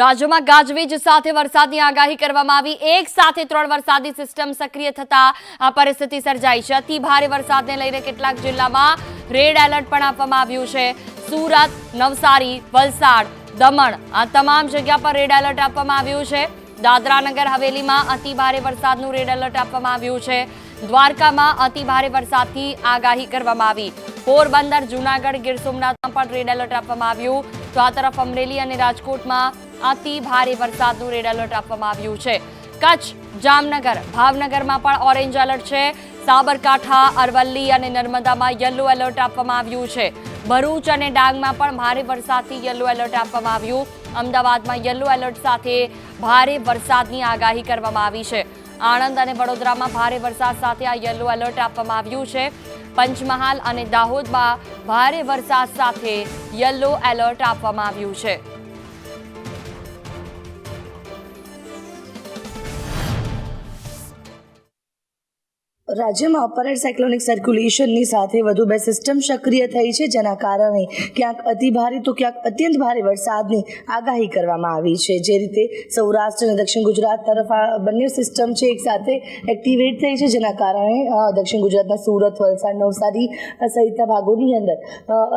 રાજ્યમાં ગાજવીજ સાથે વરસાદની આગાહી કરવામાં આવી. એક સાથે ત્રણ વરસાદી સિસ્ટમ સક્રિય થતા આ પરિસ્થિતિ સર્જાઈ છે. અતિ ભારે વરસાદને લઈને કેટલાક જિલ્લામાં રેડ એલર્ટ પણ આપવામાં આવ્યું છે. સુરત, નવસારી, વલસાડ, દમણ આ તમામ જગ્યા પર રેડ એલર્ટ આપવામાં આવ્યું છે. દાદરાનગર, હવેલીમાં અતિ ભારે વરસાદનું રેડ એલર્ટ આપવામાં આવ્યું છે. દ્વારકામાં અતિ ભારે વરસાદથી આગાહી કરવામાં આવી. પોરબંદર, જૂનાગઢ, ગીર સોમનાથમાં પણ રેડ એલર્ટ આપવામાં આવ્યું. તો આ તરફ અમરેલી અને રાજકોટમાં અતિ ભારે વરસાદનું રેડ એલર્ટ આપવામાં આવ્યું છે. કચ્છ, જામનગર, ભાવનગરમાં પણ ઓરેન્જ એલર્ટ છે. સાબરકાંઠા, અરવલ્લી અને નર્મદામાં યલો એલર્ટ આપવામાં આવ્યું છે. ભરૂચ અને ડાંગમાં પણ ભારે વરસાદથી યલો એલર્ટ આપવામાં આવ્યું. અમદાવાદમાં યલો એલર્ટ સાથે ભારે વરસાદની આગાહી કરવામાં આવી છે. આણંદ અને વડોદરામાં ભારે વરસાદ સાથે આ યલો એલર્ટ આપવામાં આવ્યું છે. પંચમહાલ અને દાહોદમાં ભારે વરસાદ સાથે યલો એલર્ટ આપવામાં આવ્યું છે. રાજ્યમાં અપર સાયક્લોનિક સર્ક્યુલેશનની સાથે વધુ બે સિસ્ટમ સક્રિય થઈ છે, જેના કારણે ક્યાંક અતિ ભારે તો ક્યાંક અત્યંત ભારે વરસાદની આગાહી કરવામાં આવી છે. જે રીતે સૌરાષ્ટ્ર અને દક્ષિણ ગુજરાત તરફ આ બંને સિસ્ટમ છે, એક સાથે એક્ટિવેટ થઈ છે, જેના કારણે દક્ષિણ ગુજરાતના સુરત, વલસાડ, નવસારી સહિતના ભાગોની અંદર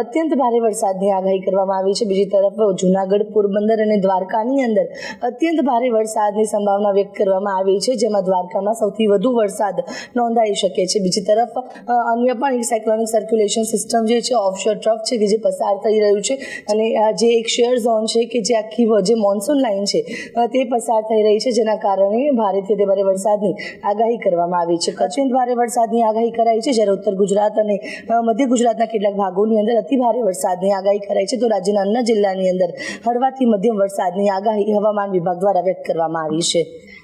અત્યંત ભારે વરસાદની આગાહી કરવામાં આવી છે. બીજી તરફ જૂનાગઢ, પોરબંદર અને દ્વારકાની અંદર અત્યંત ભારે વરસાદની સંભાવના વ્યક્ત કરવામાં આવી છે, જેમાં દ્વારકામાં સૌથી વધુ વરસાદ નોંધાઈ શકે છે બીજી તરફ અન્ય પણ એક સાયક્લોનિક સર્ક્યુલેશન સિસ્ટમ જે છે ઓફશોર ટ્રફ છે કે જે પસાર થઈ રહ્યું છે. અને જે એક શેર ઝોન છે કે જે આખી જે મોન્સૂન લાઇન છે તે પસાર થઈ રહી છે. જેના કારણે ભારેથી તે ભારે વરસાદની આગાહી કરવામાં આવી છે. કચ્છની ભારે વરસાદની આગાહી કરાઈ છે. જ્યારે ઉત્તર ગુજરાત અને મધ્ય ગુજરાતના કેટલાક ભાગોની અંદર અતિ ભારે વરસાદની આગાહી કરાઈ છે, તો રાજ્યના અન્ય જિલ્લાની અંદર હળવાથી મધ્યમ વરસાદની આગાહી હવામાન વિભાગ દ્વારા વ્યક્ત કરવામાં આવી છે.